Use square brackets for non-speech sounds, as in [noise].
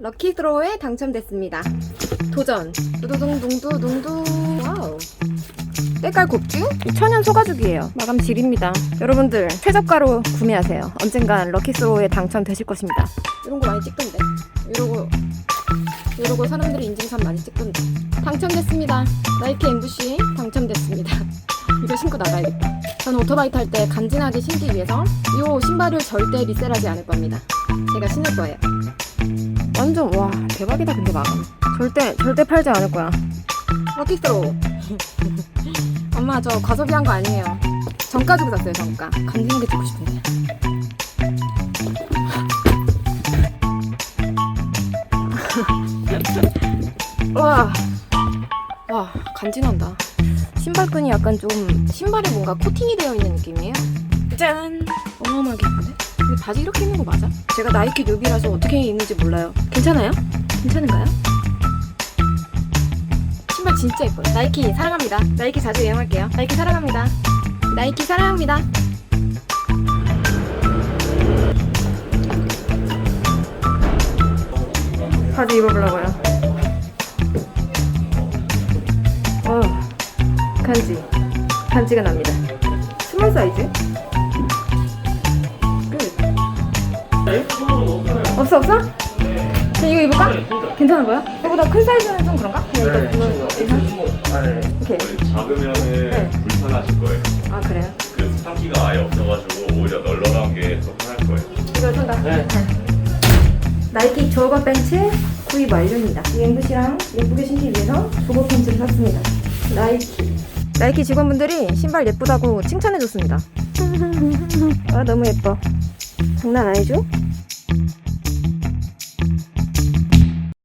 럭키 드로우에 당첨됐습니다. 도전. 두두둥둥두둥두. 와우. 때깔 곱주? 천연 소가죽이에요. 마감 질입니다. 여러분들 최저가로 구매하세요. 언젠간 럭키 드로우에 당첨되실 것입니다. 이런 거 많이 찍던데. 이러고 이러고 사람들이 인증샷 많이 찍던데. 당첨됐습니다. 나이키 엠부시 당첨됐습니다. [laughs] 이거 신고 나가야겠다. 저는 오토바이 탈 때 간지나게 신기 위해서 이 신발을 절대 리셀하지 않을 겁니다. 제가 신을 거예요. 완전 와 대박이다 근데 마감. 절대 절대 팔지 않을 거야. 럭키 드로우. [laughs] 엄마 저 과소비 한 거 아니에요. 정가 주고 샀어요 정가. 간지나게 찍고 싶은데. [laughs] 와, 와 간지난다. 신발끈이 약간 좀 신발에 뭔가 코팅이 되어 있는 느낌이에요. 짠, 어마어마하게 예쁜데? 근데 바지 이렇게 입는 거 맞아? 제가 나이키 뉴비라서 어떻게 입는지 몰라요. 괜찮아요? 괜찮은가요? 신발 진짜 예뻐요. 나이키 사랑합니다. 나이키 자주 이용할게요. 나이키 사랑합니다. 나이키 사랑합니다. 바지 입어보려고요. 어, 간지. 간지가 납니다. 스몰 사이즈? 없어, 없어? 자, 이거 입을까? 괜찮은 거야? 이거보다 큰 사이즈는 좀 그런가? 그냥 이거 이거 괜찮아? 오케이. 잡으면은 네. 불편하실 거예요. 아, 그래요? 그 스타키가 아예 없어가지고 오히려 널널한 게 더 편할 거예요. 이거 손다. 나이키 조거 팬츠 구입 완료입니다. 이 엠브시랑 예쁘게 신기 위해서 조거 팬츠를 샀습니다. 나이키. 나이키 직원분들이 신발 예쁘다고 칭찬해줬습니다. [laughs] 아 너무 예뻐. 장난 아니죠?